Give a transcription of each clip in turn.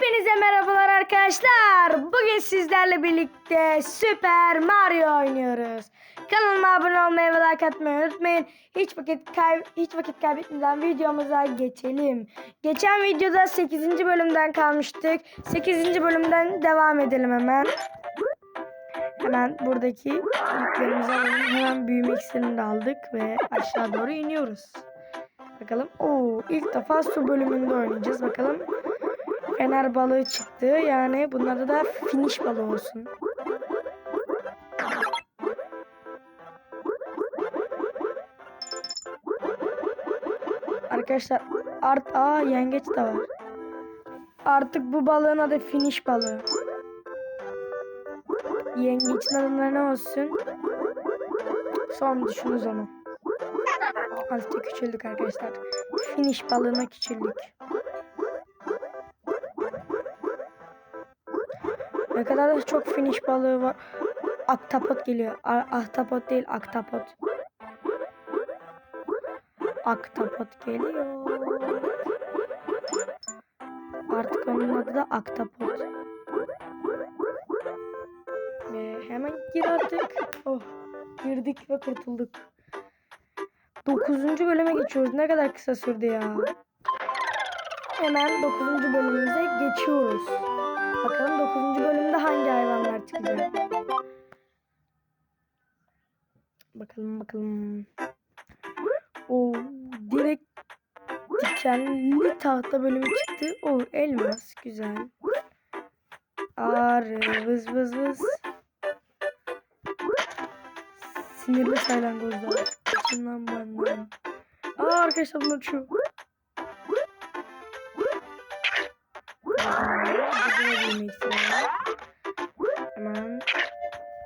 Hepinize merhabalar arkadaşlar. Bugün sizlerle birlikte Super Mario oynuyoruz. Kanalıma abone olmayı ve like atmayı unutmayın. Hiç vakit kay hiç vakit kaybetmeden videomuza geçelim. Geçen videoda 8. bölümden kalmıştık. 8. bölümden devam edelim hemen. Hemen buradaki yüklerimizi alalım. Hemen büyüme iksirini de aldık ve aşağı doğru iniyoruz. Bakalım. Oo, ilk defa su bölümünde oynayacağız. Bakalım Fener balığı çıktı. Yani bunlarda da finish balığı olsun. Arkadaşlar art aa yengeç de var. Artık bu balığın adı finish balığı. Yengeçin adı ne olsun? Son düşün o zaman. Azıcık küçüldük arkadaşlar. Finish balığına küçüldük. Da çok finish balığı var. Aktapot geliyor. A- ahtapot değil aktapot. Aktapot geliyor. Artık onun adı da aktapot. Ve hemen gir artık. Oh. Girdik ve kurtulduk. 9. bölüme geçiyoruz. Ne kadar kısa sürdü ya. Hemen 9. bölümümüze geçiyoruz. Bakalım 9. bölümde hangi hayvanlar çıkacak? Bakalım bakalım. O direkt dikenli tahta bölümü çıktı. O elmas güzel. Arı vız vız vız. Sinirli saylangozlar. Kaçın benden. Aa arkadaşlar bunlar şu. Hemen.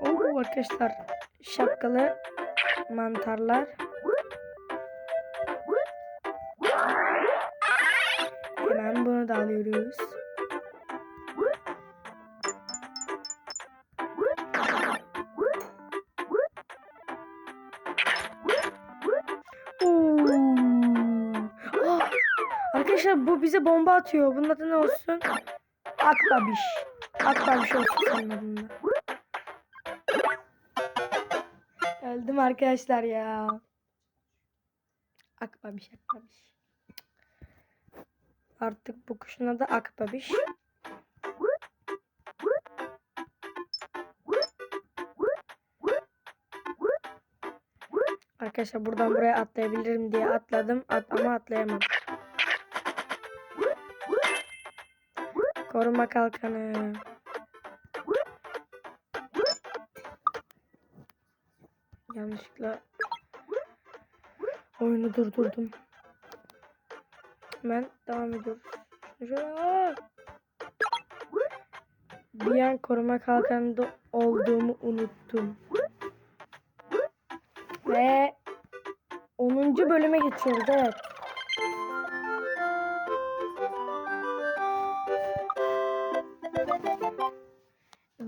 Oo arkadaşlar şapkalı mantarlar. Hemen bunu da alıyoruz. Bize bomba atıyor. Bunun adı ne olsun? Akbabiş. Akbabiş olsun senin adında. Öldüm arkadaşlar ya. Akbabiş akbabiş. Artık bu kuşun adı akbabiş. Arkadaşlar buradan buraya atlayabilirim diye atladım at ama atlayamadım. Koruma kalkanı. Yanlışlıkla oyunu durdurdum. Hemen devam Aa! Bir an koruma kalkanında olduğumu unuttum. Ve 10. bölüme geçiyoruz evet.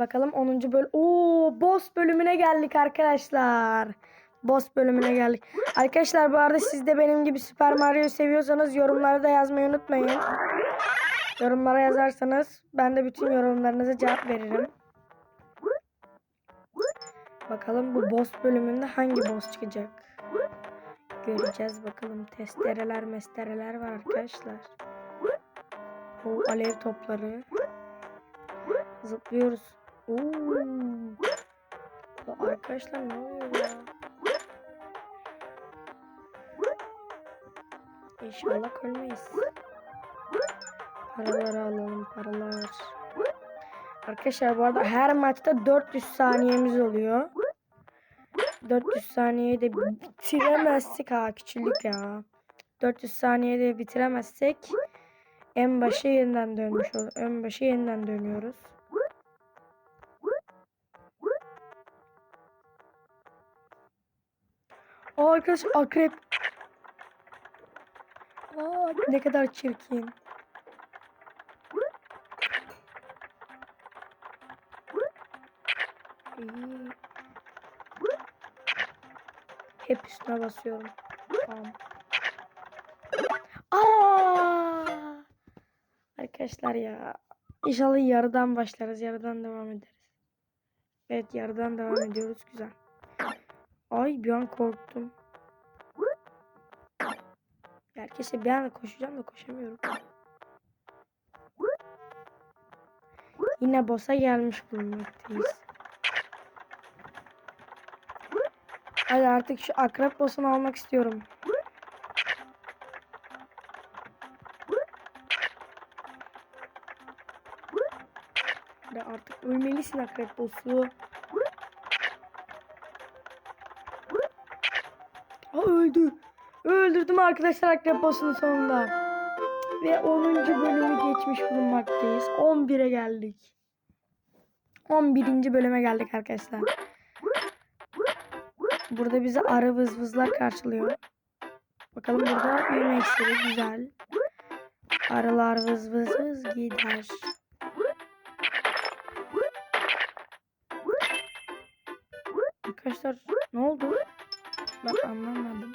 Bakalım 10. bölüm. Oo, boss bölümüne geldik arkadaşlar. Boss bölümüne geldik. Arkadaşlar bu arada siz de benim gibi Super Mario'yu seviyorsanız yorumlara da yazmayı unutmayın. Yorumlara yazarsanız ben de bütün yorumlarınıza cevap veririm. Bakalım bu boss bölümünde hangi boss çıkacak? Göreceğiz bakalım. Testereler mestereler var arkadaşlar. O alev topları. Zıplıyoruz. Oo. Arkadaşlar ne oluyor ya? İnşallah ölmeyiz. Paraları alalım paralar. Arkadaşlar bu arada her maçta 400 saniyemiz oluyor. 400 saniyeyi de bitiremezsek ha küçülük ya. 400 saniyede de bitiremezsek en başa yeniden dönmüş olur. En başa yeniden dönüyoruz. Aa, arkadaş akrep. Aa, ne kadar çirkin. İyi. Hep üstüne basıyorum. Tamam. Arkadaşlar ya İnşallah yarıdan başlarız. Yarıdan devam ederiz. Evet yarıdan devam ediyoruz. Güzel. Ay bir an korktum. Herkese bir anda koşacağım da koşamıyorum. Yine boss'a gelmiş bulunmaktayız. Hadi artık şu akrep boss'unu almak istiyorum. Hadi artık ölmelisin akrep boss'u. Öldü. Öldürdüm arkadaşlar akrep boss'unu sonunda. Ve 10. bölümü geçmiş bulunmaktayız. 11'e geldik. 11. bölüme geldik arkadaşlar. Burada bizi arı vız vızlar karşılıyor. Bakalım burada büyüme iksiri güzel. Arılar vız vız vız gider. Arkadaşlar ne oldu? Ben anlamadım.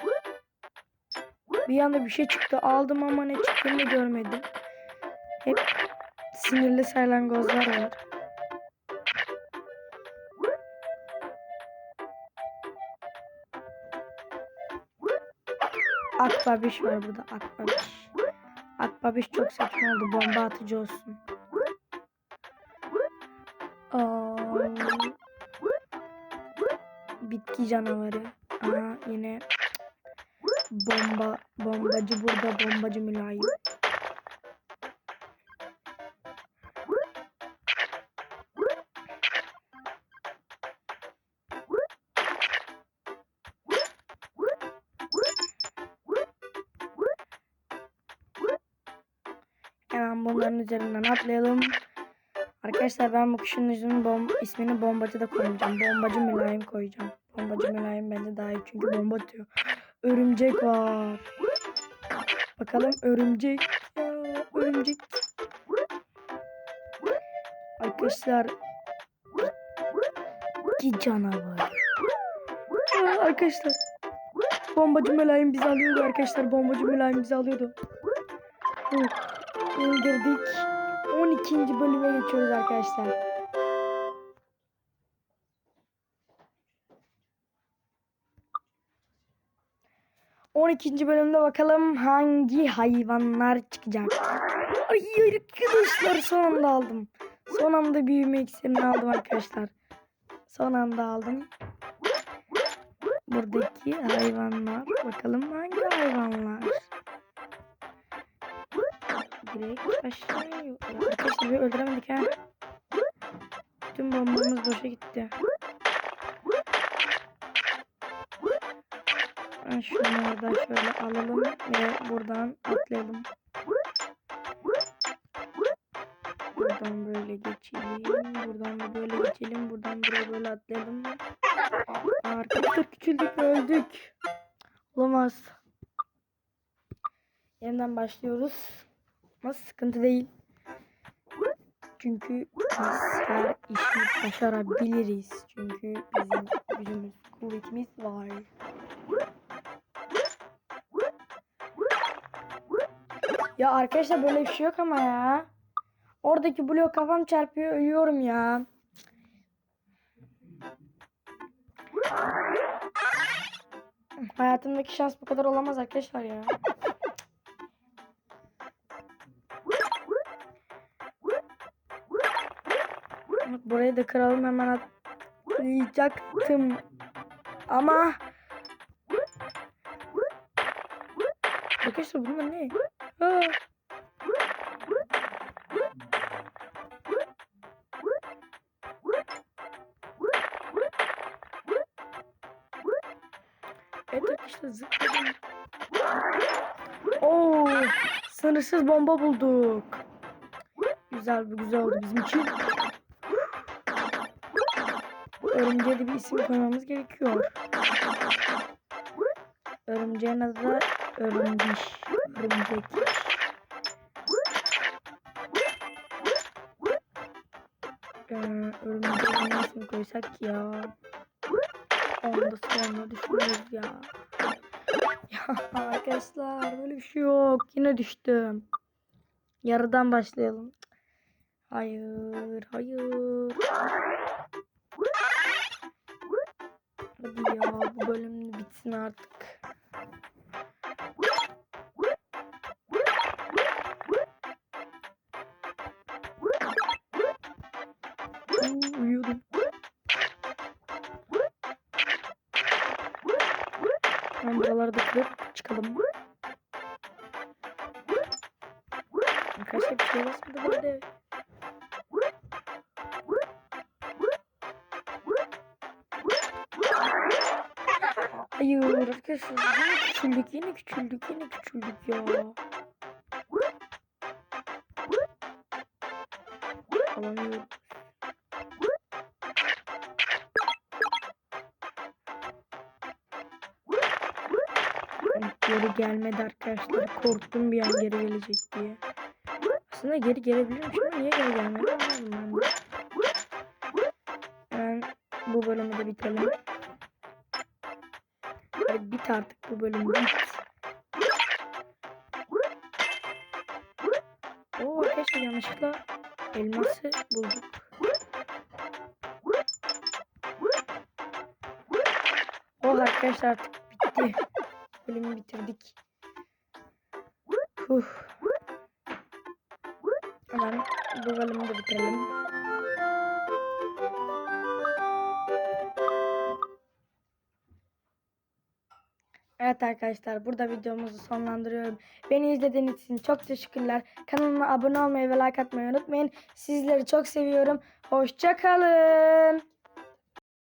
Bir anda bir şey çıktı. Aldım ama ne çıktığını görmedim. Hep sinirli saylangozlar var. Akbabiş var burada. Akbabiş. Akbabiş çok saçma oldu. Bomba atıcı olsun. Aa, bitki canavarı. Aha yine bomba bombacı burada bombacı mülayim. Hemen bunların üzerinden atlayalım. Arkadaşlar ben bu yüzünün bom ismini bombacı da koymayacağım. Bombacı mülayim koyacağım. Bombacı mülayim bence daha iyi çünkü bomba atıyor. Örümcek var. Bakalım örümcek. Ya, örümcek. Arkadaşlar. Ki canavar. Ya, arkadaşlar. Bombacı mülayim bizi alıyordu arkadaşlar. Bombacı mülayim bizi alıyordu. Uh, öldürdük. 12. bölüme geçiyoruz arkadaşlar. On ikinci bölümde bakalım hangi hayvanlar çıkacak. Ay arkadaşlar son anda aldım. Son anda büyüme iksirini aldım arkadaşlar. Son anda aldım. Buradaki hayvanlar. Bakalım hangi hayvanlar. Direkt. Ya Arkadaşlar öldüremedik ha. Tüm bombamız boşa gitti. Şunları da şöyle alalım ve buradan atlayalım. Buradan böyle geçelim. Buradan da böyle geçelim. Buradan buraya böyle atlayalım. Arkadaşlar küçüldük öldük. Olamaz. Yeniden başlıyoruz. Ama sıkıntı değil. Çünkü biz her işi başarabiliriz. Çünkü bizim gücümüz, kuvvetimiz var. Ya arkadaşlar böyle bir şey yok ama ya. Oradaki blok kafam çarpıyor ölüyorum ya. Hayatımdaki şans bu kadar olamaz arkadaşlar ya. Burayı da kıralım hemen atlayacaktım. Ama Arkadaşlar bunlar ne? Aa. Evet arkadaşlar zıpladım. Oo, sınırsız bomba bulduk. Güzel bu güzel oldu bizim için. Örümceğe de bir isim koymamız gerekiyor. Örümceğin adı da örümceş. Örümcek. Ee, örümceğe ne isim koysak ya? Onu da sonra düşünürüz ya. Ya arkadaşlar böyle bir şey yok. Yine düştüm. Yarıdan başlayalım. Hayır, hayır. Hadi ya bu bölüm bitsin artık. Ben buraları da kırıp çıkalım. Arkadaşlar bir şey basmadı böyle. Hayır arkadaşlar yine küçüldük yine küçüldük yine küçüldük ya. Alamıyorum. Geri gelmedi arkadaşlar. Korktum bir an geri gelecek diye. Aslında geri gelebilirmiş ama niye geri gelmedi anlamadım ben. Ben bu bölümü de bitirelim. Hadi bit artık bu bölüm bit. Oo arkadaşlar yanlışlıkla elması bulduk. Oh arkadaşlar artık bitti. Bölümü bitirdik. Huh. Hemen bu bölümü bitirelim. Evet arkadaşlar burada videomuzu sonlandırıyorum. Beni izlediğiniz için çok teşekkürler. Kanalıma abone olmayı ve like atmayı unutmayın. Sizleri çok seviyorum. Hoşçakalın.